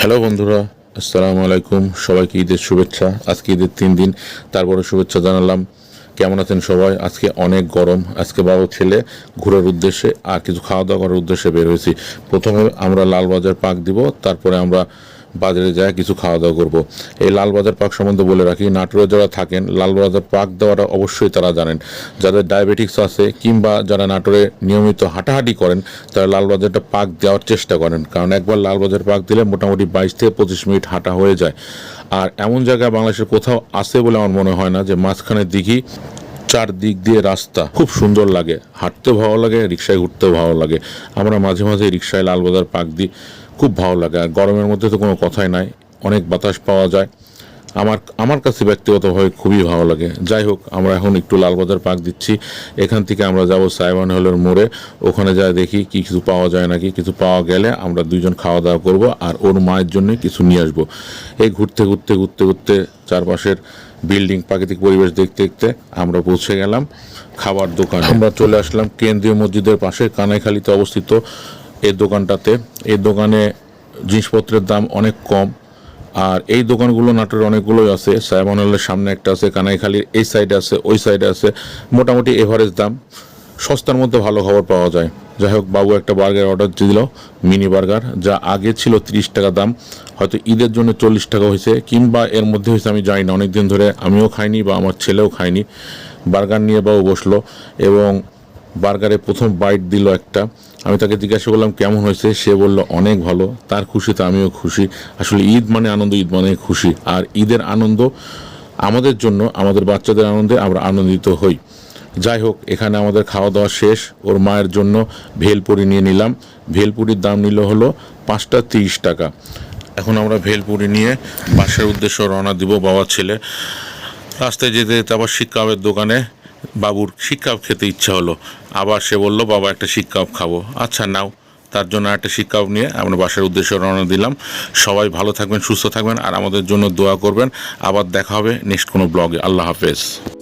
Hello বন্ধুরা, আসসালামু আলাইকুম। সবাইকে ঈদের শুভেচ্ছা। আজকে ঈদের তিন দিন, তারপরে শুভেচ্ছা জানালাম। কেমন আছেন সবাই? আজকে অনেক গরম, আজকে বাবা ছেলে ঘোরার উদ্দেশ্যে আর কিছু খাওয়া দাওয়া করার উদ্দেশ্যে বের হয়েছি। প্রথমে আমরা লালবাজার পাক দিব, তারপরে আমরা বাজারে যায়, কিছু খাওয়া দাওয়া করব। এই লালবাজার পাক সম্বন্ধে বলে রাখি, নাটোরে যারা থাকেন লালবাজার পাক দেওয়াটা অবশ্যই তারা জানেন। যাদের ডায়াবেটিক্স আছে কিংবা যারা নাটোরে নিয়মিত হাঁটাহাঁটি করেন, তারা লালবাজারটা পাক দেওয়ার চেষ্টা করেন। কারণ একবার লালবাজার পাক দিলে মোটামুটি বাইশ থেকে পঁচিশ মিনিট হাঁটা হয়ে যায়। আর এমন জায়গায় বাংলাদেশের কোথাও আছে বলে আমার মনে হয় না যে মাঝখানের দিঘি চার দিক দিয়ে রাস্তা খুব সুন্দর লাগে। হাঁটতেও ভালো লাগে, রিক্সায় ঘুরতেও ভালো লাগে। আমরা মাঝে মাঝে রিক্সায় লালবাজার পাক দিই। খুব ভালো লাগে। আর গরমের মধ্যে তো কোনো কথাই নাই। অনেক বাতাস পাওয়া যায়। আমার আমার কাছে ব্যক্তিগতভাবে খুবই ভালো লাগে। যাই হোক আমরা এখন একটু লালবাজার পাক দিচ্ছি। এখান থেকে আমরা যাব সাইবান হলের মোড়ে। ওখানে যা দেখি কি কিছু পাওয়া যায় নাকি। কিছু পাওয়া গেলে আমরা দুইজন খাওয়া দাওয়া করব আর ওর মায়ের জন্য কিছু নিয়ে আসব। এই ঘুরতে ঘুরতে ঘুরতে ঘুরতে চারপাশের বিল্ডিং প্রাকৃতিক পরিবেশ দেখতে দেখতে আমরা পৌঁছে গেলাম খাবার দোকান। আমরা চলে আসলাম কেন্দ্রীয় মসজিদের পাশে কানাইখালীতে অবস্থিত এই দোকানটাতে। এই দোকানে জিনিসপত্রের দাম অনেক কম। আর এই দোকানগুলো নাটোরের অনেকগুলোই আছে। সাইমনের সামনে একটা আছে, কানাইখালীর এই সাইডে আছে, ওই সাইডে আছে। মোটামুটি এভারেজ দাম। সস্তার মধ্যে ভালো খাবার পাওয়া যায়। যাই হোক, বাবু একটা বার্গার অর্ডার দিয়ে দিল মিনি বার্গার যা আগে ছিল তিরিশ টাকা দাম। হয়তো ঈদের জন্য চল্লিশ টাকা হয়েছে, কিংবা এর মধ্যে হয়েছে আমি জানি না। অনেকদিন ধরে আমিও খাইনি বা আমার ছেলেও খাইনি বার্গার নিয়ে বাবু বসল এবং বার্গারে প্রথম বাইট দিল একটা। আমি তাকে জিজ্ঞাসা করলাম, কেমন হয়েছে? সে বলল, অনেক ভালো। তার খুশিতে আমিও খুশি। আসলে ঈদ মানে আনন্দ, ঈদ মানে খুশি। আর ঈদের আনন্দ আমাদের জন্য, আমাদের বাচ্চাদের আনন্দে আমরা আনন্দিত হই। যাই হোক, এখানে আমাদের খাওয়া দাওয়া শেষ। ওর মায়ের জন্য ভেলপুরি নিয়ে নিলাম। ভেলপুরির দাম নিল হলো পাঁচটা তিরিশ টাকা। এখন আমরা ভেলপুরি নিয়ে বাসার উদ্দেশ্যে রওনা দিব বাবা ছেলে। রাস্তায় যেতে যেতে আবার শিক্ষাবের দোকানে বাবুর শিক্ষাব খেতে ইচ্ছা হলো। আবার সে বলল, বাবা, একটা শিক্ষাপ খাব। আচ্ছা নাও। তার জন্য একটা শিক্ষাপ নিয়ে আমরা বাসার উদ্দেশ্যে রওনা দিলাম। সবাই ভালো থাকবেন, সুস্থ থাকবেন, আর আমাদের জন্য দোয়া করবেন। আবার দেখা হবে নেক্সট কোনো ব্লগে। আল্লাহ হাফেজ।